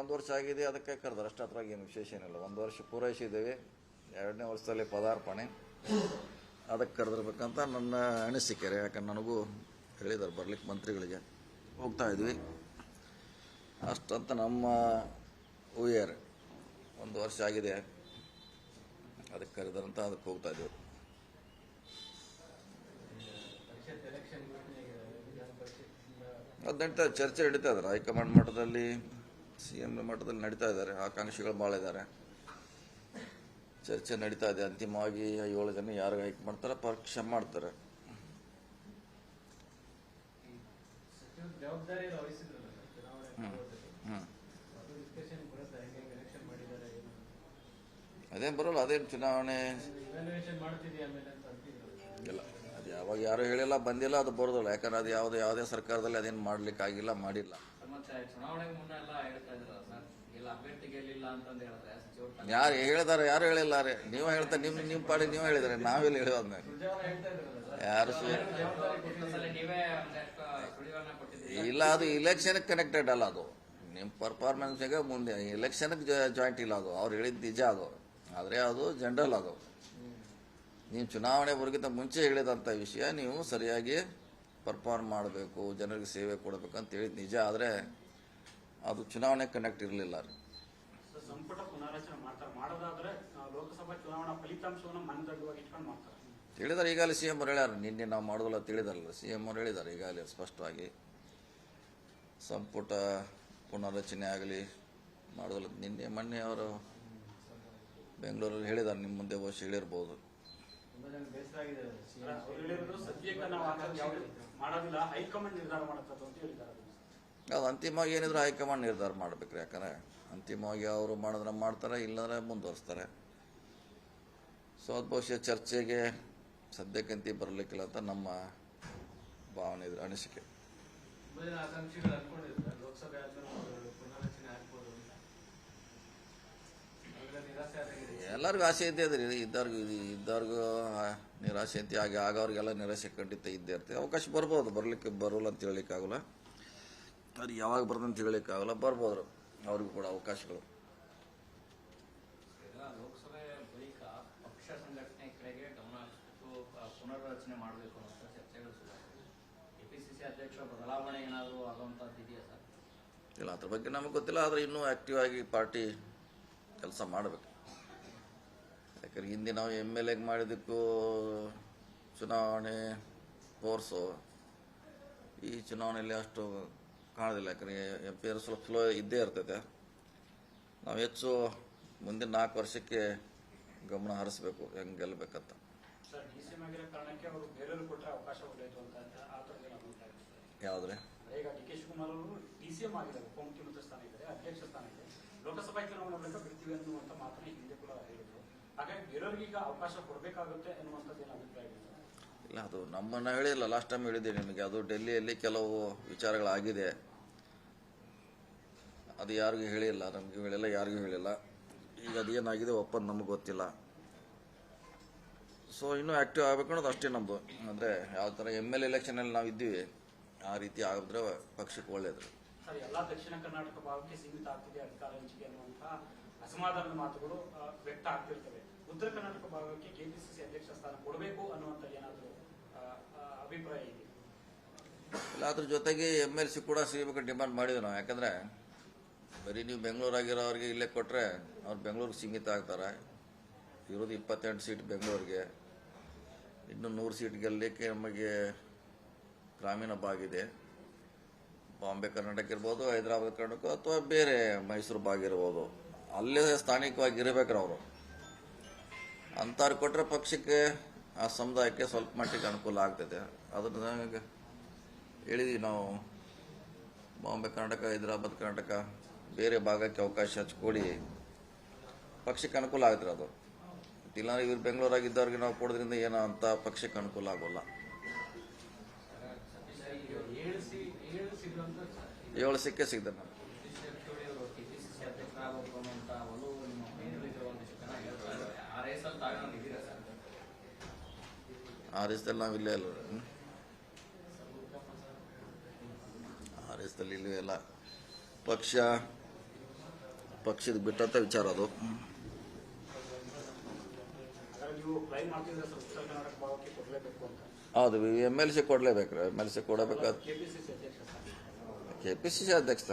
ಒಂದು ವರ್ಷ ಆಗಿದೆ, ಅದಕ್ಕೆ ಕರೆದ್ರೆ. ಅಷ್ಟು ಅದ್ರಾಗ ಏನು ವಿಶೇಷ ಏನಿಲ್ಲ. ಒಂದು ವರ್ಷ ಪೂರೈಸಿದ್ದೇವೆ ಎರಡನೇ ವರ್ಷದಲ್ಲಿ ಪದಾರ್ಪಣೆ. ಅದಕ್ಕೆ ಕರೆದಿರ್ಬೇಕಂತ ನನ್ನ ಅನಿಸಿಕೆ ರೀ ಯಾಕಂದ್ರೆ ನನಗೂ ಹೇಳಿದ್ದಾರೆ ಬರ್ಲಿಕ್ಕೆ ಮಂತ್ರಿಗಳಿಗೆ ಹೋಗ್ತಾ ಇದ್ವಿ. ಅಷ್ಟಂತ ನಮ್ಮ ಊಯರ್ ಒಂದು ವರ್ಷ ಆಗಿದೆ. ಅದಕ್ಕೆ ಕರೆದಂತ ಅದಕ್ಕೆ ಹೋಗ್ತಾ ಇದ್ದೀವಿ. ನಡೀತಾ ಚರ್ಚೆ ನಡೀತಾ ಇದ್ದಾರೆ. ಹೈಕಮಾಂಡ್ ಮಟ್ಟದಲ್ಲಿ ಸಿ ಎಂ ಮಟ್ಟದಲ್ಲಿ ನಡೀತಾ ಇದ್ದಾರೆ ಆಕಾಂಕ್ಷಿಗಳು ಭಾಳ ಇದ್ದಾರೆ. ಚರ್ಚೆ ನಡೀತಾ ಇದೆ ಅಂತಿಮವಾಗಿ ಏಳು ಜನ ಯಾರು ಆಯ್ಕೆ ಮಾಡ್ತಾರೆ ಪರೀಕ್ಷೆ ಮಾಡ್ತಾರೆ. ಅದೇನು ಬರೋಲ್ಲ ಅದೇನು ಚುನಾವಣೆ. ಇಲ್ಲ ಅದು ಯಾವಾಗ ಯಾರು ಹೇಳಿಲ್ಲ ಬಂದಿಲ್ಲ ಅದು ಬರೋದಿಲ್ಲ. ಯಾಕಂದ್ರೆ ಅದು ಯಾವುದೇ ಯಾವುದೇ ಸರ್ಕಾರದಲ್ಲಿ ಅದೇನು ಮಾಡ್ಲಿಕ್ಕೆ ಆಗಿಲ್ಲ ಮಾಡಿಲ್ಲ. ಚುನಾವಣೆಗೆ ಮುನ್ನ ಎಲ್ಲ ಹೇಳ್ತಾ ಇದ್ರಲ್ಲ ಸರ್. ಇಲ್ಲ ಅಭ್ಯರ್ಥಿ ಗೆಲ್ಲಿಲ್ಲ ಅಂತಂದು ಹೇಳಿದ್ರೆ ಸಚಿವರು ಯಾರು ಹೇಳಿದಾರೆ ಯಾರು ಹೇಳಿಲ್ಲ ರೀ. ನೀವು ಹೇಳ್ತಾರೆ ನಿಮ್ಮ ನಿಮ್ ಪಾಡಿ ನೀವು ಹೇಳಿದ್ರೆ ನಾವೆಲ್ಲ ಹೇಳೋದ್ನ ಹೇಳ್ತಾ ಯಾರು ಇಲ್ಲ ಅದು ಇಲೆಕ್ಷನ್ ಕನೆಕ್ಟೆಡ್ ಅಲ್ಲ ಅದು. ನಿಮ್ಮ ಪರ್ಫಾರ್ಮೆನ್ಸ್ಗೆ ಮುಂದೆ ಇಲೆಕ್ಷನ್ಗೆ ಜಾಯಿಂಟ್ ಇಲ್ಲ ಅದು. ಅವ್ರು ಹೇಳಿದ ನಿಜ ಅದು. ಆದರೆ ಅದು ಜನರಲ್ ಅದು. ನೀವು ಚುನಾವಣೆ ಬರೋಕ್ಕಿಂತ ಮುಂಚೆ ಹೇಳಿದಂಥ ವಿಷಯ ನೀವು ಸರಿಯಾಗಿ ಪರ್ಫಾರ್ಮ್ ಮಾಡಬೇಕು ಜನರಿಗೆ ಸೇವೆ ಕೊಡಬೇಕು ಅಂತ ಹೇಳಿದ ನಿಜ ಆದರೆ ಅದು ಚುನಾವಣೆ ಕನೆಕ್ಟ್ ಇರಲಿಲ್ಲ ರೀ. ತಿಳಿದಾರೆ ಈಗಾಗಲೇ ಸಿ ಎಂ ಅವ್ರು ಹೇಳ್ಯಾರ. ನಿನ್ನೆ ನಾವು ಮಾಡೋದಿಲ್ಲ ತಿಳಿದಾರಲ್ಲ ಸಿ ಎಂ ಅವ್ರು ಹೇಳಿದ್ದಾರೆ ಈಗಾಗಲೇ ಸ್ಪಷ್ಟವಾಗಿ. ಸಂಪುಟ ಪುನರಚನೆ ಆಗಲಿ ಮಾಡೋದಲ್ಲ ನಿನ್ನೆ ಮೊನ್ನೆ ಅವರು ಬೆಂಗಳೂರಲ್ಲಿ ಹೇಳಿದ್ದಾರೆ ನಿಮ್ಮ ಮುಂದೆ ವರ್ಷ ಹೇಳಿರ್ಬೋದು ಸದ್ಯಕ್ಕೆ ನಾವು ಮಾಡೋದಿಲ್ಲ ಹೈಕಮಾಂಡ್ ನಿರ್ಧಾರ ಮಾಡುತ್ತದೆ ಅಂತ ಹೇಳಿದ್ದಾರೆ ಅದು. ಅಂತಿಮವಾಗಿ ಏನಿದ್ರು ಹೈಕಮಾಂಡ್ ನಿರ್ಧಾರ ಮಾಡ್ಬೇಕ್ರಿ ಯಾಕಂದ್ರೆ ಅಂತಿಮವಾಗಿ ಅವರು ಮಾಡಿದ್ರೆ ಮಾಡ್ತಾರೆ ಇಲ್ಲಾಂದ್ರೆ ಮುಂದುವರಿಸ್ತಾರೆ. ಸೊ ಅದು ಬಹುಶಃ ಚರ್ಚೆಗೆ ಸದ್ಯಕ್ಕಂತಿ ಬರಲಿಕ್ಕಿಲ್ಲ ಅಂತ ನಮ್ಮ ಭಾವನೆ ಇದ್ರೆ ಅನಿಸಿಕೆ. ಆಕಾಂಕ್ಷಿಗಳು ಅನ್ಕೊಂಡಿರ್ತಾರೆ ಲೋಕಸಭೆ ಆದ್ಮೇಲೆ ಒಂದು ಪುನರ್ರಚನೆ ಆಗ್ಬೋದು ಅಂತ ಅವೆಲ್ಲ ನಿರಾಸೆ ಆದಾಗಿದೆ ಎಲ್ಲರಿಗೂ ಆಸೆ ಇದ್ದೇ ಅದ್ರಿ ಇದ್ದವ್ರಿಗೂ ಇದ್ದವ್ರಿಗೂ ನಿರಾಶೆ ನಿರಾಸೆ ಅಂತ ಹಾಗೆ ಆಗೋರಿಗೆಲ್ಲ ನಿರಾಸೆ ಖಂಡಿತ ಇದ್ದೇ ಇರ್ತೀವಿ ಅವಕಾಶ ಬರ್ಬೋದು ಬರಲಿಕ್ಕೆ ಬರೋಲ್ಲ ಅಂತ ಹೇಳಲಿಕ್ಕಾಗಲ್ಲ. ಅದು ಯಾವಾಗ ಬರ್ತಂತ ಹೇಳಲಿಕ್ಕಾಗಲ್ಲ ಬರ್ಬೋದು ಅವ್ರಿಗೂ ಕೂಡ ಅವಕಾಶಗಳು. ಪುನರ್ರಚನೆ ಮಾಡಬೇಕು ಚರ್ಚೆಗಳು ಅಧ್ಯಕ್ಷ ಬದಲಾವಣೆ ಏನಾದರೂ ಆಗುವಂಥದ್ದು ಇದೆಯಾ ಸರ್? ಇಲ್ಲ ಅದ್ರ ಬಗ್ಗೆ ನಮಗೆ ಗೊತ್ತಿಲ್ಲ ಆದರೆ ಇನ್ನೂ ಆ್ಯಕ್ಟಿವ್ ಆಗಿ ಪಾರ್ಟಿ ಕೆಲಸ ಮಾಡಬೇಕು. ಯಾಕಂದ್ರೆ ಹಿಂದೆ ನಾವು ಎಂ ಎಲ್ ಎಗೆ ಮಾಡಿದ್ದಕ್ಕೂ ಚುನಾವಣೆ ಕೋರ್ಸು ಈ ಚುನಾವಣೆಯಲ್ಲಿ ಅಷ್ಟು ಕಾಣೋದಿಲ್ಲ ಯಾಕಂದ್ರೆ ಎಂ ಪಿ ಆರ್ ಸ್ವಲ್ಪ ಸ್ಲೋ ಇದ್ದೇ ಇರ್ತೈತೆ ನಾವು ಹೆಚ್ಚು ಮುಂದಿನ ನಾಲ್ಕು ವರ್ಷಕ್ಕೆ ಗಮನ ಹರಿಸ್ಬೇಕು ಹೆಂಗೆ ಗೆಲ್ಲಬೇಕಂತ ಯಾವುದ್ರೆ? ಈಗ ಡಿ ಕೆ ಶಿವಕುಮಾರ್ ಅವರು ಡಿ ಸಿ ಎಂ ಆಗಿದ್ದಾರೆ ಉಪಮುಖ್ಯಮಂತ್ರಿ ಸ್ಥಾನ ಇದ್ದಾರೆ ಅಧ್ಯಕ್ಷ ಸ್ಥಾನ ಇದೆ. ಲೋಕಸಭಾ ಚುನಾವಣೆ ಬಳಿಕ ಬಿಡ್ತೀವಿ ಅನ್ನುವಂಥ ಮಾತನ್ನ ಹಿಂದೆ ಕೂಡ ಹೇಳಿದ್ರು. ಹಾಗಾಗಿ ಬೇರೆಯವ್ರಿಗೆ ಈಗ ಅವಕಾಶ ಕೊಡಬೇಕಾಗುತ್ತೆ ಅನ್ನುವಂಥದ್ದು ಏನು ಅಭಿಪ್ರಾಯ ಇಲ್ಲ ಅದು ನಮ್ಮನ್ನ ಹೇಳಿಲ್ಲ ಲಾಸ್ಟ್ ಟೈಮ್ ಹೇಳಿದ್ದೆ ನಿಮಗೆ ಅದು ಡೆಲ್ಲಿಯಲ್ಲಿ ಕೆಲವು ವಿಚಾರಗಳಾಗಿದೆ. ಅದು ಯಾರಿಗೂ ಹೇಳಿಲ್ಲ ನಮಗೆ ಹೇಳಿಲ್ಲ ಯಾರಿಗೂ ಹೇಳಿಲ್ಲ. ಈಗ ಅದೇನಾಗಿದೆ ಒಪ್ಪಂದ ನಮಗೆ ಗೊತ್ತಿಲ್ಲ. ಸೊ ಇನ್ನೂ ಆ್ಯಕ್ಟಿವ್ ಆಗಬೇಕು ಅನ್ನೋದು ಅಷ್ಟೇ ನಮ್ಮದು ಅಂದರೆ ಯಾವ ಥರ ಎಂ ಎಲ್ ಎಲೆಕ್ಷನಲ್ಲಿ ನಾವು ಇದ್ದೀವಿ ಆ ರೀತಿ ಆಗಿದ್ರೆ ಪಕ್ಷಕ್ಕೆ ಒಳ್ಳೆಯದು ಎಲ್ಲ ದಕ್ಷಿಣ ಕರ್ನಾಟಕ ಭಾಗಕ್ಕೆ ಸೀಮಿತ ಆಗ್ತಿದೆ ಅಧಿಕಾರ ಹಂಚಿಕೆ ಅನ್ನುವಂತಹ ಅಸಮಾಧಾನದ ಮಾತುಗಳು ವ್ಯಕ್ತ ಆಗ್ತಿರ್ತವೆ. ಉತ್ತರ ಕರ್ನಾಟಕ ಭಾಗಕ್ಕೆ ಕೆಪಿಸಿಸಿ ಅಧ್ಯಕ್ಷ ಸ್ಥಾನ ಕೊಡಬೇಕು ಅನ್ನುವಂತ ಏನಾದರೂ ಅಭಿಪ್ರಾಯ ಇದೆ? ಇಲ್ಲ, ಅದ್ರ ಜೊತೆಗೆ ಎಂ ಎಲ್ ಸಿ ಕೂಡ ಸಿಗಬೇಕು ಡಿಮಾಂಡ್ ಮಾಡಿದ್ವಿ ನಾವು. ಯಾಕಂದರೆ ಬರೀ ನೀವು ಬೆಂಗಳೂರಾಗಿರೋರಿಗೆ ಇಲ್ಲೇ ಕೊಟ್ಟರೆ ಅವ್ರು ಬೆಂಗಳೂರಿಗೆ ಸೀಮಿತ ಆಗ್ತಾರೆ. ಇರೋದು ಇಪ್ಪತ್ತೆಂಟು ಸೀಟ್ ಬೆಂಗಳೂರಿಗೆ. ಇನ್ನು ನೂರು ಸೀಟ್ ಗೆಲ್ಲಲಿಕ್ಕೆ ನಮಗೆ ಗ್ರಾಮೀಣ ಭಾಗ ಇದೆ. ಬಾಂಬೆ ಕರ್ನಾಟಕ ಇರ್ಬೋದು, ಹೈದರಾಬಾದ್ ಕರ್ನಾಟಕ ಅಥವಾ ಬೇರೆ ಮೈಸೂರು ಭಾಗ ಇರ್ಬೋದು. ಅಲ್ಲೇ ಸ್ಥಾನಿಕವಾಗಿ ಇರಬೇಕ್ರೆ ಅವರು. ಅಂಥವ್ರು ಕೊಟ್ಟರೆ ಪಕ್ಷಕ್ಕೆ ಆ ಸಮುದಾಯಕ್ಕೆ ಸ್ವಲ್ಪ ಮಟ್ಟಿಗೆ ಅನುಕೂಲ ಆಗ್ತದೆ. ಅದನ್ನ ಹೇಳಿದ್ವಿ ನಾವು. ಬಾಂಬೆ ಕರ್ನಾಟಕ ಹೈದರಾಬಾದ್ ಕರ್ನಾಟಕ ಬೇರೆ ಭಾಗಕ್ಕೆ ಅವಕಾಶ ಹಚ್ಕೊಡಿ. ಪಕ್ಷಕ್ಕೆ ಅನುಕೂಲ ಆಗ್ತಾರೆ ಅದು. ಇಲ್ಲಾಂದ್ರೆ ಇವ್ರು ಬೆಂಗಳೂರಾಗಿದ್ದವ್ರಿಗೆ ನಾವು ಕೊಡೋದ್ರಿಂದ ಏನೋ ಅಂತ ಪಕ್ಷಕ್ಕೆ ಅನುಕೂಲ ಆಗೋಲ್ಲ. ಏಳು ಸಿಕ್ಕೇ ಸಿಗ್ತದೆ ನಮ್ಗೆ ಜಾರಕಿಹೊಳಿ ಅವರು ಕೆಪಿಸಿಸಿ ಅಧ್ಯಕ್ಷರಾಗಬೇಕು ಅನ್ನುವಂಥ ಒಲವು ನಿಮ್ಮ ಮೈಂಡಲ್ಲಿರೋ ಒಂದಿಷ್ಟು ಜನ ಹೇಳ್ತಾ ಇದ್ದಾರೆ ಆ ದೇಶದಲ್ಲಿ ನಾವು ಇಲ್ಲೇ ಅಲ್ಲ ಹ್ಮ್? ಆ ದೇಶದಲ್ಲಿ ಇಲ್ಲವೇ ಇಲ್ಲ ಪಕ್ಷ ಪಕ್ಷದ ಬಿಟ್ಟಂತ ವಿಚಾರ ಅದು. ಹೌದು ಎಂ ಎಲ್ ಸಿ ಕೊಡಲೇಬೇಕು ಎಂ ಎಲ್ ಸಿ ಸ್ಥಾನ ಕೆ ಪಿ ಸಿ ಸಿ ಅಧ್ಯಕ್ಷ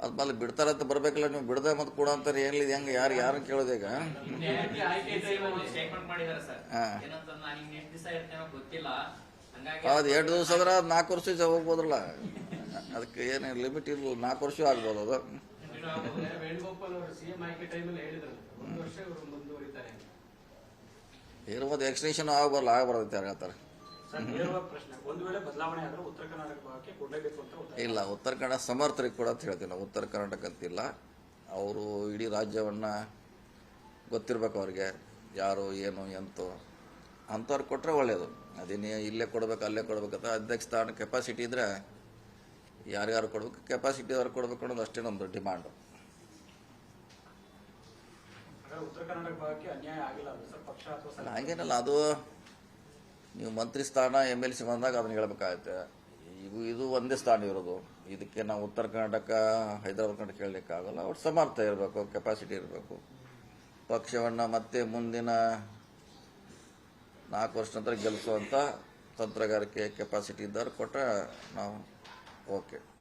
ಸ್ಥಾನಕ್ಕೆ ಅದ್ಮೇಲೆ ಬಿಡ್ತಾರಂತ ಬರ್ಬೇಕಲ್ಲ ನೀವು ಬಿಡದೆ ಮತ್ತೆ ಕೂಡ ಅಂತಾರೆ ಏನ್ಲಿ ಹೆಂಗೆ ಯಾರು ಯಾರು ಕೇಳೋದು ಈಗ? ಸ್ಟೇಟ್ಮೆಂಟ್ ಮಾಡಿದ್ದಾರೆ ಸರ್. ಏನಂತ ನಾನು ಇನ್ನು ಎಷ್ಟು ಇರ್ತೇನೋ ಗೊತ್ತಿಲ್ಲ. ಹಂಗಾಗಿ ಅದು ಎರಡು ದಿವಸ ಅಂದ್ರೆ ಅದು ನಾಲ್ಕು ವರ್ಷ ಹೋಗ್ಬೋದಲ್ಲ ಅದಕ್ಕೆ ಏನು ಲಿಮಿಟ್ ಇರ್ಬೋದು ನಾಲ್ಕು ವರ್ಷ ಆಗ್ಬೋದು ಅದು. ಇರ್ಬೋದು ಎಕ್ಸ್ಟೆನ್ಷನ್ ಆಗ್ಬರಲ್ಲ ಆಗ್ಬಾರ್ದು ಅಂತ ಹೇಳ್ತಾರೆ. ಇಲ್ಲ ಉತ್ತರ ಕನ್ನಡ ಸಮರ್ಥರಿಗೆ ಕೂಡ ಅಂತ ಹೇಳ್ತೀನಿ ನಾವು. ಉತ್ತರ ಕರ್ನಾಟಕ ಅಂತಿಲ್ಲ. ಅವರು ಇಡೀ ರಾಜ್ಯವನ್ನು ಗೊತ್ತಿರ್ಬೇಕು ಅವ್ರಿಗೆ ಯಾರು ಏನು ಎಂತು. ಅಂಥವ್ರು ಕೊಟ್ಟರೆ ಒಳ್ಳೆಯದು ಅದೇನೇ ಇಲ್ಲೇ ಕೊಡ್ಬೇಕು ಅಲ್ಲೇ ಕೊಡ್ಬೇಕಂತ ಅಧ್ಯಕ್ಷ ಸ್ಥಾನ ಕೆಪಾಸಿಟಿ ಇದ್ದರೆ ಯಾರ್ಯಾರು ಕೊಡ್ಬೇಕು ಕೆಪಾಸಿಟಿ ಅವ್ರು ಕೊಡ್ಬೇಕು ಅನ್ನೋದು ಅಷ್ಟೇ ನಮ್ಮದು ಡಿಮಾಂಡು ಹಂಗೇನಲ್ಲ ಅದು ನೀವು ಮಂತ್ರಿ ಸ್ಥಾನ ಎಂ ಎಲ್ ಸಿ ಬಂದಾಗ ಅದನ್ನ ಹೇಳಬೇಕಾಗತ್ತೆ. ಇದು ಇದು ಒಂದೇ ಸ್ಥಾನ ಇರೋದು. ಇದಕ್ಕೆ ನಾವು ಉತ್ತರ ಕರ್ನಾಟಕ, ಹೈದರಾಬಾದ್, ಕರ್ನಾಟಕ ಹೇಳಲಿಕ್ಕಾಗಲ್ಲ. ಅವ್ರ ಸಮರ್ಥ ಇರಬೇಕು ಕೆಪಾಸಿಟಿ ಇರಬೇಕು. ಪಕ್ಷವನ್ನು ಮತ್ತೆ ಮುಂದಿನ ನಾಲ್ಕು ವರ್ಷ ನಂತರ ಗೆಲ್ಲಿಸುವಂಥ ತಂತ್ರಗಾರಿಕೆ ಕೆಪಾಸಿಟಿ ಇದ್ದವ್ರು ಕೊಟ್ಟರೆ ನಾವು ಓಕೆ